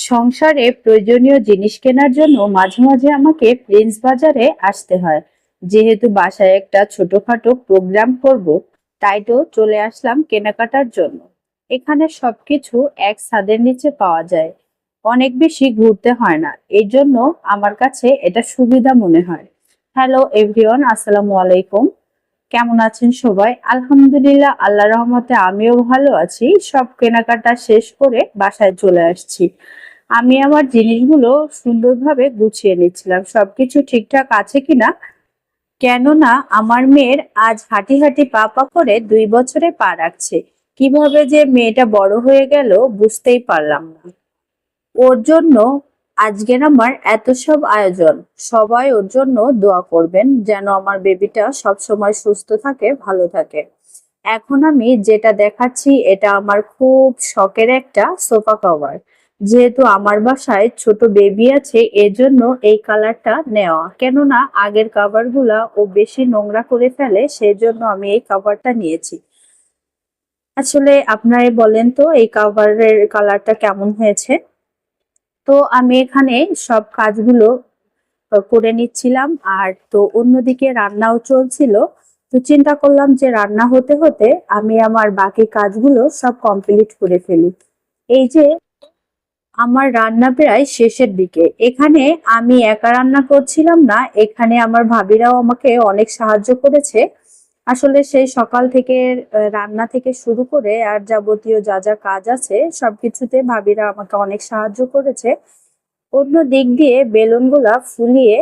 সংসারে প্রয়োজনীয় জিনিস কেনার জন্য মাঝে মাঝে আমাকে প্রিন্স বাজারে আসতে হয়। যেহেতু বাসায় একটা ছোটখাটো প্রোগ্রাম করব তাই তো চলে আসলাম কেনাকাটার জন্য। এখানে সবকিছু এক ছাদের নিচে পাওয়া যায়। অনেক বেশি ঘুরতে হয় না। এই জন্য আমার কাছে এটা সুবিধা মনে হয়। হ্যালো এভরিওয়ান, আসসালামু আলাইকুম। কেমন আছেন সবাই? আলহামদুলিল্লাহ আল্লাহ রহমতে আমিও ভালো আছি। সব কেনাকাটা শেষ করে বাসায় চলে আসছি। আমি আমার জিনিসগুলো সুন্দরভাবে গুছিয়ে নিচ্ছিলাম। সবকিছু ঠিকঠাক আছে কিনা? কেননা আমার মেয়ের আজ হাঁটি হাঁটি পা পা করে দুই বছরে পা রাখছে। কীভাবে যে মেয়েটা বড় হয়ে গেল বুঝতেই পারলাম না। ওর জন্য আজকের আমার এত সব আয়োজন। সবাই ওর জন্য দোয়া করবেন যেন আমার বেবিটা সব সময় সুস্থ থাকে, ভালো থাকে। এখন আমি যেটা দেখাচ্ছি, এটা আমার খুব শখের একটা সোফা কভার। যেহেতু আমার বাসায় ছোট বেবি আছে, এজন্য এই কালারটা নেওয়া। কেননা আগের কাভারগুলা ও বেশি নোংরা করে ফেলে, সেজন্য আমি এই কাভারটা নিয়েছি। আসলে আপনারাই বলেন তো, এই কাভারের কালারটা কেমন হয়েছে? তো আমি এখানে সব কাজগুলো করে নিচ্ছিলাম, আর তো অন্যদিকে রান্নাও চলছিল। তো চিন্তা করলাম যে রান্না হতে হতে আমি আমার বাকি কাজগুলো সব কমপ্লিট করে ফেলি। এই যে আমার রান্না প্রায় শেষের দিকে। এখানে আমি একা রান্না করছিলাম না, এখানে আমার ভাবিরাও আমাকে অনেক সাহায্য করেছে। আসলে সেই সকাল থেকে রান্না থেকে শুরু করে আর যাবতীয় যা যা কাজ আছে, সবকিছুতে ভাবিরা আমাকে অনেক সাহায্য করেছে। অন্য দিক দিয়ে বেলুনগুলা ফুলিয়ে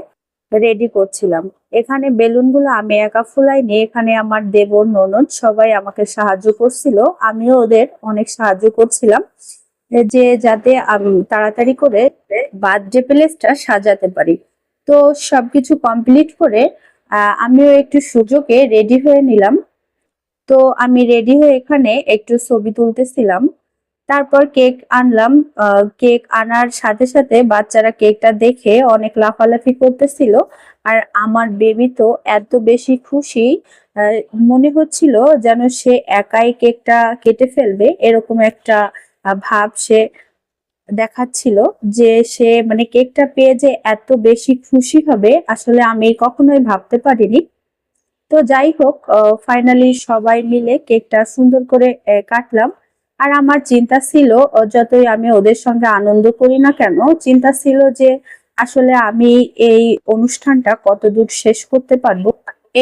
রেডি করছিলাম। এখানে বেলুনগুলো আমি একা ফুলাইনি, এখানে আমার দেবর, ননদ সবাই আমাকে সাহায্য করছিল। আমিও ওদের অনেক সাহায্য করছিলাম। যে যাতে তাড়াতাড়ি করে বার্থডে প্লেসটা সাজাতে পারি। তো সবকিছু কমপ্লিট করে আমিও একটু সুযোগে রেডি হয়ে নিলাম। তো আমি রেডি হয়ে এখানে একটু ছবি তুলতেছিলাম। তারপর কেক আনলাম। কেক আনার সাথে সাথে বাচ্চারা কেকটা দেখে অনেক লাফালাফি করতেছিল। আর আমার বেবি তো এত বেশি খুশি মনে হচ্ছিল যেন সে একাই কেকটা কেটে ফেলবে। এরকম একটা ভাব সে দেখাচ্ছিল যে সে মানে কেকটা পেয়ে যে এত বেশি খুশি হবে, আসলে আমি কখনোই ভাবতে পারিনি। তো যাই হোক ফাইনালি সবাই মিলে কেকটা সুন্দর করে কাটলাম। আর আমার চিন্তা ছিল যতই আমি ওদের সঙ্গে আনন্দ করি না কেন, চিন্তা ছিল যে আসলে আমি এই অনুষ্ঠানটা কতদূর শেষ করতে পারব।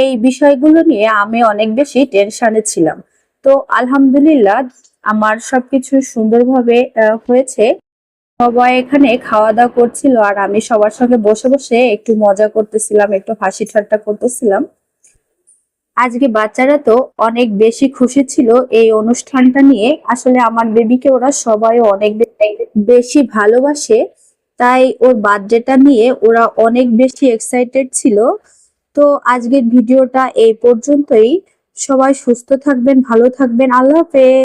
এই বিষয়গুলো নিয়ে আমি অনেক বেশি টেনশনে ছিলাম। তো আলহামদুলিল্লাহ আমার সবকিছু সুন্দরভাবে হয়েছে। সবাই এখানে খাওয়া দাওয়া করছিল আর আমি সবার সঙ্গে বসে বসে একটু মজা করতেছিলাম, একটু হাসি ঠাট্টা করতেছিলাম। আজকে বাচ্চারা তো অনেক বেশি খুশি ছিল এই অনুষ্ঠানটা নিয়ে। আসলে আমার বেবিকে ওরা সবাই অনেক বেশি ভালোবাসে। তাই ওর বার্থডেটা নিয়ে ওরা অনেক বেশি এক্সাইটেড ছিল। তো আজকের ভিডিওটা এই পর্যন্তই। সবাই সুস্থ থাকবেন, ভালো থাকবেন। আল্লাহ হাফেজ।